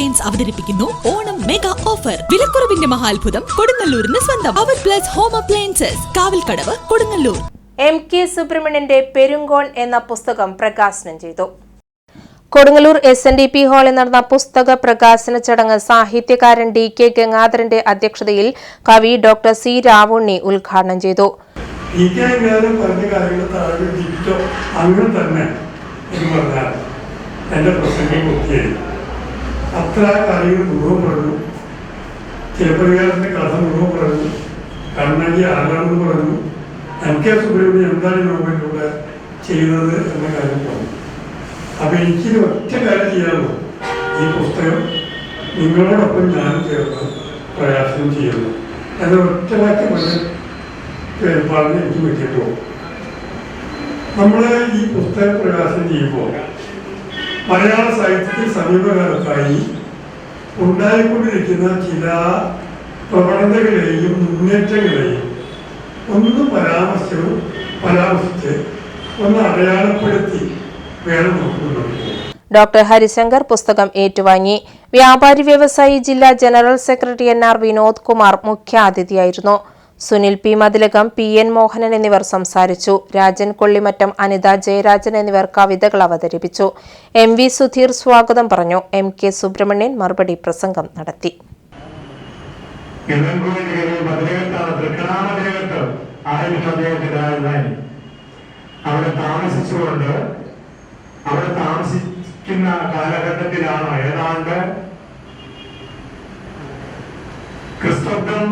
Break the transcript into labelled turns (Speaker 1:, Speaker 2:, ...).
Speaker 1: Appliance അവതരിപ്പിക്കുന്നു Onam mega offer വിലക്കുറവിന്റെ മഹാത്ഭുതം കൊടുങ്ങല്ലൂരിന് സ്വന്തം. അവർ plus home appliances Kavalkadavu Kodungallur.
Speaker 2: M K സുബ്രഹ്മണ്യന്റെ പെരുങ്കോൺ എന്ന പുസ്തകം പ്രകാശനം ചെയ്തു. Kodungallur S N D P ഹാളിൽ നടന്ന പുസ്തക പ്രകാശന ചടങ്ങ് സാഹിത്യകാരൻ ഡി കെ ഗംഗാധരന്റെ അധ്യക്ഷതയിൽ കവി ഡോക്ടർ സി രാവുണ്ണി ഉദ്ഘാടനം ചെയ്തു.
Speaker 3: എന്റെ കെ അത്ര കാര്യങ്ങൾ മുഴുവൻ പറഞ്ഞു. കഥ മുഴുവൻ പറഞ്ഞു. കണ്ണകി ആരാണെന്ന് പറഞ്ഞു. എം കെ സുബ്രഹ്മണ്യം എന്താണ് നോവലിലൂടെ ചെയ്യുന്നത് എന്ന കാര്യം പറഞ്ഞു. അപ്പം എനിക്കിത് ഒറ്റ കാര്യം ചെയ്യാമോ ഈ പുസ്തകം നിങ്ങളോടൊപ്പം ഞാൻ ചേർന്ന് പ്രയാസം ചെയ്യുന്നു. എന്ന ഒറ്റ വാക്യം മതി ഏർപ്പാടിന് എനിക്ക് പറ്റിയിട്ടുള്ളൂ നമ്മൾ ഈ പുസ്തക പ്രകാശനം ചെയ്യുമ്പോൾ മലയാള സാഹിത്യത്തിൽ സമീപകാലത്തായി ഉണ്ടായിക്കൊണ്ടിരിക്കുന്ന ചില പ്രവണതകളെയും മുന്നേറ്റങ്ങളെയും ഒന്ന് പരാമർശവും പരാമർശിച്ച് ഒന്ന് അടയാളപ്പെടുത്തി വേണം നമുക്ക്
Speaker 2: ഡോക്ടർ ഹരിശങ്കർ പുസ്തകം ഏറ്റുവാങ്ങി. വ്യാപാരി വ്യവസായി ജില്ലാ general secretary N R Vinod Kumar മുഖ്യാതിഥിയായിരുന്നു. Sunil P. Mathilakam P. N. Mohanan എന്നിവർ സംസാരിച്ചു. രാജൻ കൊള്ളിമറ്റം അനിത ജയരാജൻ എന്നിവർ കവിതകൾ അവതരിപ്പിച്ചു. എം. വി. സുധീർ സ്വാഗതം പറഞ്ഞു. എം. കെ. സുബ്രഹ്മണ്യൻ മറുപടി പ്രസംഗം നടത്തി.
Speaker 4: അവിടെ താമസിക്കുന്ന കാലഘട്ടത്തിലാണ് ഏതാണ്ട് ക്രിസ്തബ്ദം